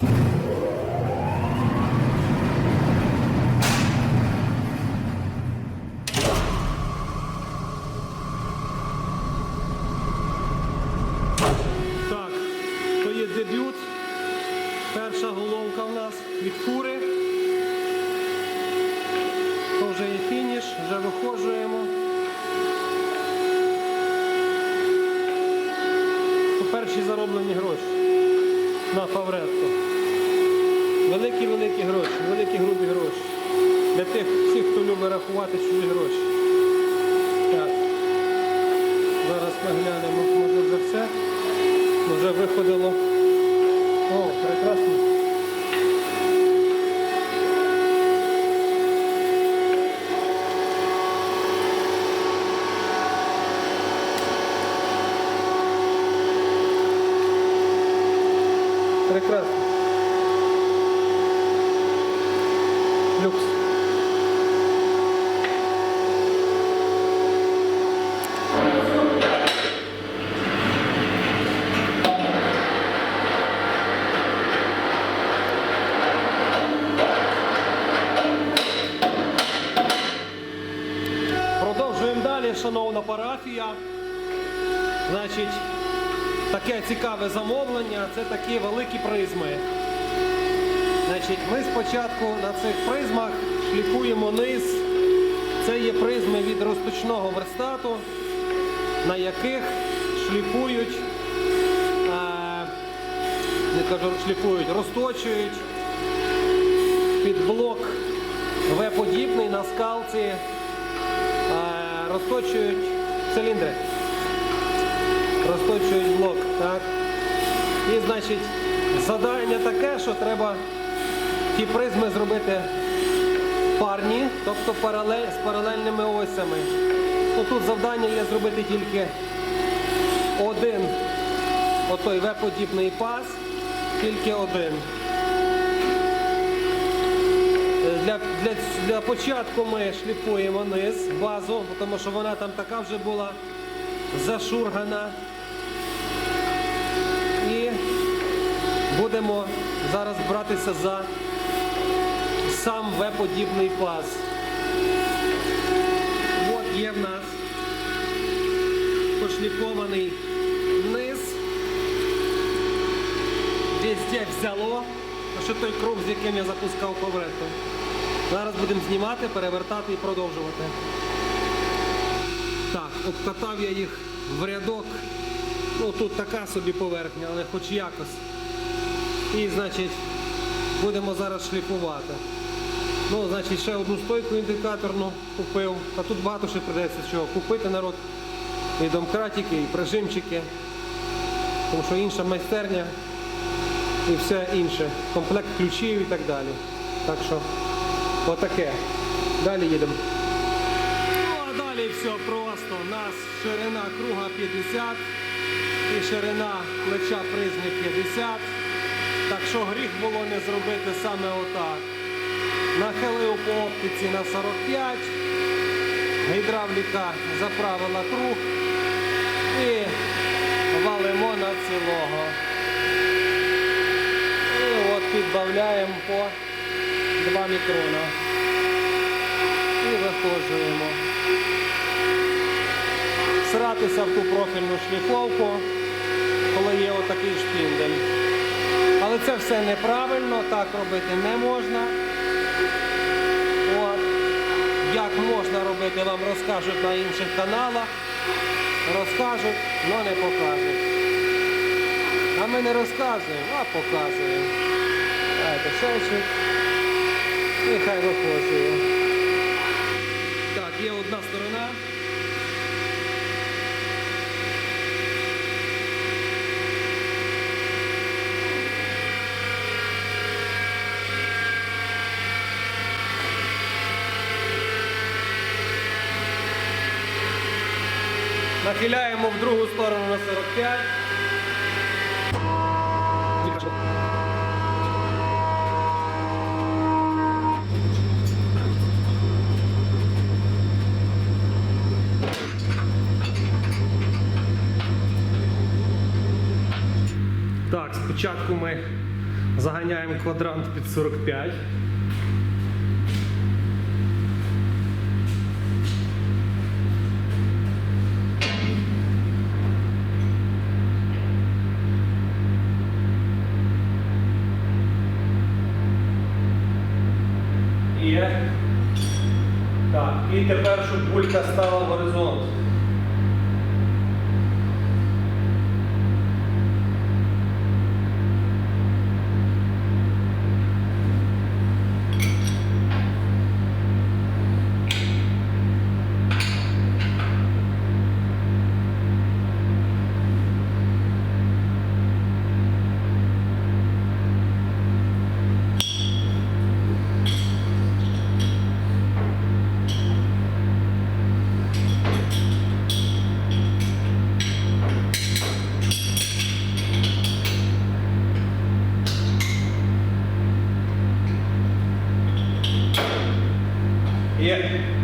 Так, то є дебют. Перша головка в нас від фури. То вже є фініш, вже виходжуємо. То перші зароблені гроші на фавретку. Великі-великі гроші, великі грубі гроші. Для тих всіх, хто любить рахувати чужі гроші. Так. Зараз ми глянемо, може вже все. Вже виходило. О, прекрасно. Прекрасно. Люкс. Продовжуємо далі, шановна парафія. Значить, таке цікаве замовлення це такі великі призми. Значить, ми спочатку на цих призмах шліфуємо низ. Це є призми від розточного верстату, на яких шліфують, е, не кажу, шліфують, розточують під блок В-подібний на скалці, е, розточують циліндри. Розточують блок, так? І значить, завдання таке, що треба ті призми зробити парні, тобто паралель, з паралельними осями. Ну, тут завдання є зробити тільки один отой В-подібний пас, тільки один. Е, Для, для, для початку ми шліфуємо низ, базу, тому що вона там така вже була зашургана. І будемо зараз братися за сам В-подібний паз. От є в нас пошліфований низ. Везде взяло, що той круг, з яким я запускав коврету. Зараз будемо знімати, перевертати і продовжувати. Так, обкатав я їх в рядок. Ну тут така собі поверхня, але хоч якось. І значить будемо зараз шліфувати. Ну, значить, ще одну стойку індикаторну купив. А тут багато ще придеться чого купити народ. І домкратики, і прижимчики. Тому що інша майстерня і все інше. Комплект ключів і так далі. Так що отаке. Далі їдемо. Ну а далі все просто. У нас ширина круга 50 і ширина плеча призми 50. Так що гріх було не зробити саме отак. Нахилив по оптиці на 45. Гідравліка заправила круг і валимо на цілого. І от підбавляємо по 2 мікрона. І виходжуємо. Сратися в ту профільну шліфовку, коли є отакий шпіндель. Це все неправильно, так робити не можна. От. Як можна робити, вам розкажуть на інших каналах. Розкажуть, але не покажуть. А ми не розказуємо, а показуємо. Дайте шовчик. І хай виходжує. Так, є одна сторона. Нахиляємо в другу сторону на 45. Так, спочатку ми Заганяємо квадрант під 45. República Stala Horizonte. Hallelujah.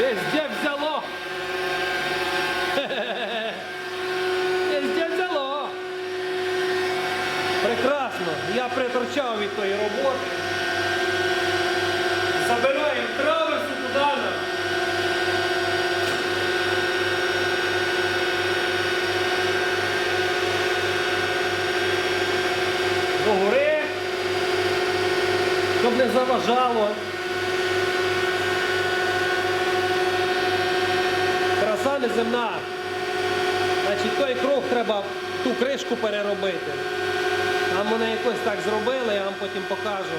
Везде взяло. Везде взяло. Прекрасно. Я притручав від тої роботи. Забираємо траверсу туди. До гори, щоб не заважало. Неземна. Значить, той круг треба ту кришку переробити. Там вони якось так зробили, я вам потім покажу.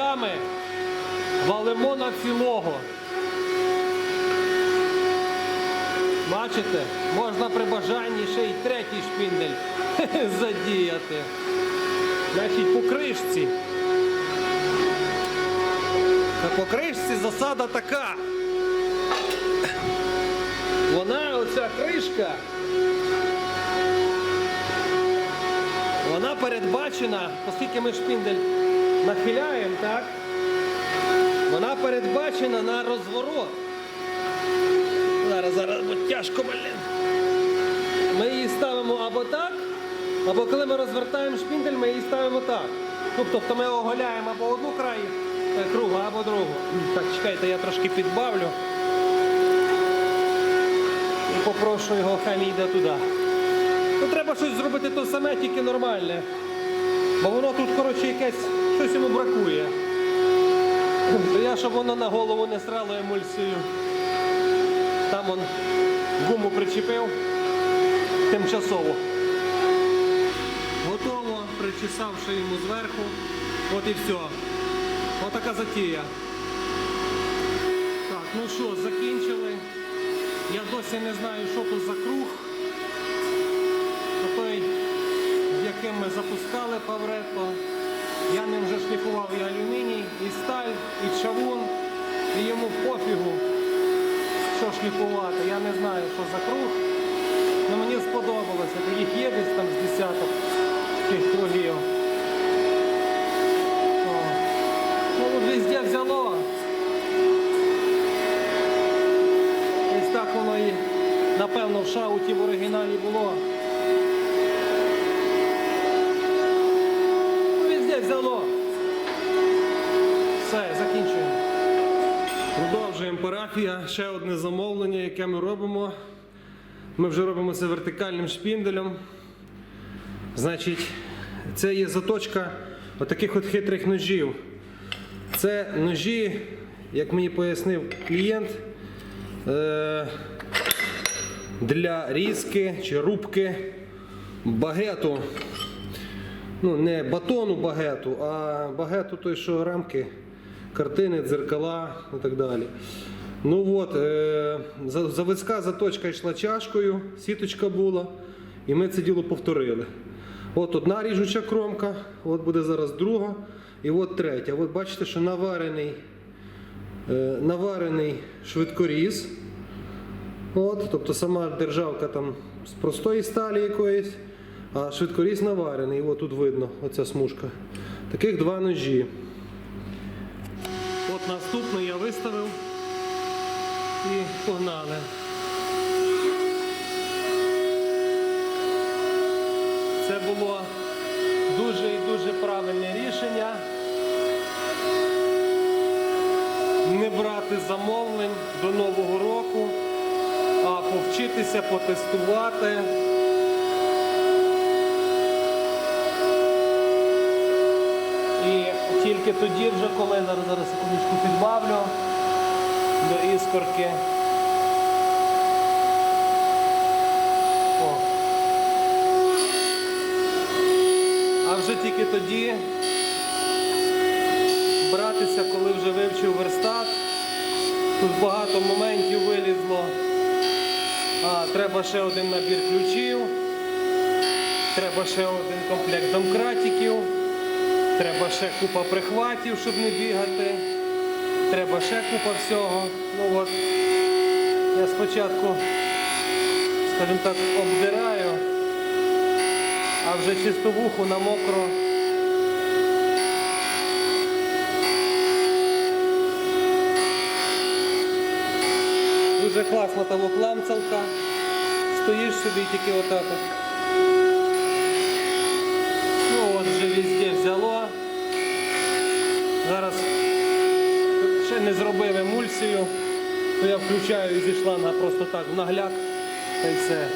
Шпінделями валимо на цілого. Бачите, можна при бажанні ще й третій шпіндель задіяти. Значить, по кришці. А по кришці засада така. Вона, оця кришка, Вона передбачена, оскільки ми шпіндель нахиляємо, так? Вона передбачена на розворот. Зараз, зараз, бо тяжко, блін. Ми її ставимо або так, або коли ми розвертаємо шпіндель, ми її ставимо так. Тобто ми оголяємо або одну край е, круга, або другу. Так, чекайте, я трошки підбавлю. І попрошу його, хай мій йде туди. Ну треба щось зробити то саме, тільки нормальне. Бо воно тут, коротше, якесь, щось йому бракує. То я, щоб воно на голову не срало емульсію. Там он гуму причепив тимчасово. Готово, причесавши йому зверху. От і все. Отака затія. Так, ну що, закінчили. Я досі не знаю, що тут за круг. той, яким ми запускали Павретто. Я ним вже шліфував і алюміній, і сталь, і чавун, і йому пофігу, що шліфувати. Я не знаю, що за круг. Ну, мені сподобалося. Їх є десь там з десяток тих кругів. О. Ну, везде взяло. Ось так воно і напевно в шауті в оригіналі було. Парафія. Ще одне замовлення, яке ми робимо. Ми вже робимо це вертикальним шпінделем. Значить, це є заточка отаких от хитрих ножів. Це ножі, як мені пояснив клієнт, е, для різки чи рубки багету. Ну, не батону багету, а багету той, що рамки, картини, дзеркала і так далі. Ну от, е, за- заводська заточка йшла чашкою, сіточка була, і ми це діло повторили. От одна ріжуча кромка, от буде зараз друга, і от третя. От бачите, що наварений, е, наварений швидкоріз. От, тобто сама державка там з простої сталі якоїсь, а швидкоріз наварений. От тут видно, оця смужка. Таких два ножі. От наступний я виставив і погнали. Це було дуже і дуже правильне рішення. Не брати замовлень до Нового року, а повчитися, потестувати. І тільки тоді вже, коли зараз, зараз секундочку підбавлю до іскорки. О. А вже тільки тоді братися, коли вже вивчив верстат. Тут багато моментів вилізло. А, треба ще один набір ключів. Треба ще один комплект домкратиків. Треба ще купа прихватів, щоб не бігати. Треба ще купа всього. Ну от, я спочатку, скажімо так, обдираю, а вже чистовуху на мокро. Дуже класна там окламцалка. Стоїш собі тільки отак. Не зробив емульсію, то я включаю і зі шланга просто так в нагляк та й все.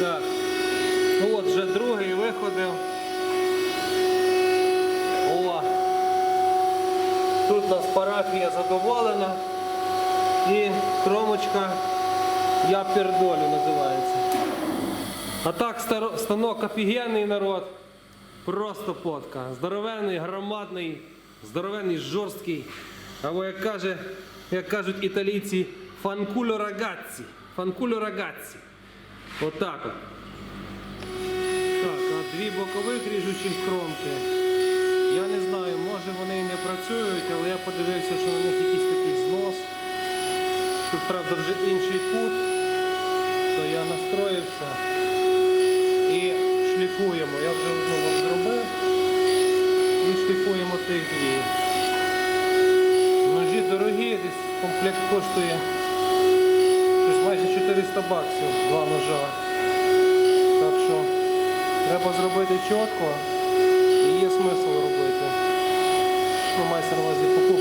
Так. Ну от вже другий виходив. О! Тут у нас парафія задоволена. І кромочка Я пердолю називається. А так станок офігенний народ. Просто потка. Здоровенний, громадний, здоровенний, жорсткий. Або як каже, як кажуть італійці, фанкуло рагацці. Фанкуло рагацці. Отак от. Так, а дві бокових ріжучі кромки. Я не знаю, може вони і не працюють, але я подивився, що на них якийсь такий знос. Тут, правда, вже інший кут, то я настроївся і шліфуємо. Я вже одну і шліфуємо тих дві. Ножі дорогі, десь комплект коштує щось майже 400 баксів, два ножа. Так що треба зробити чітко і є смисл робити. Ну, майстер увазі покупку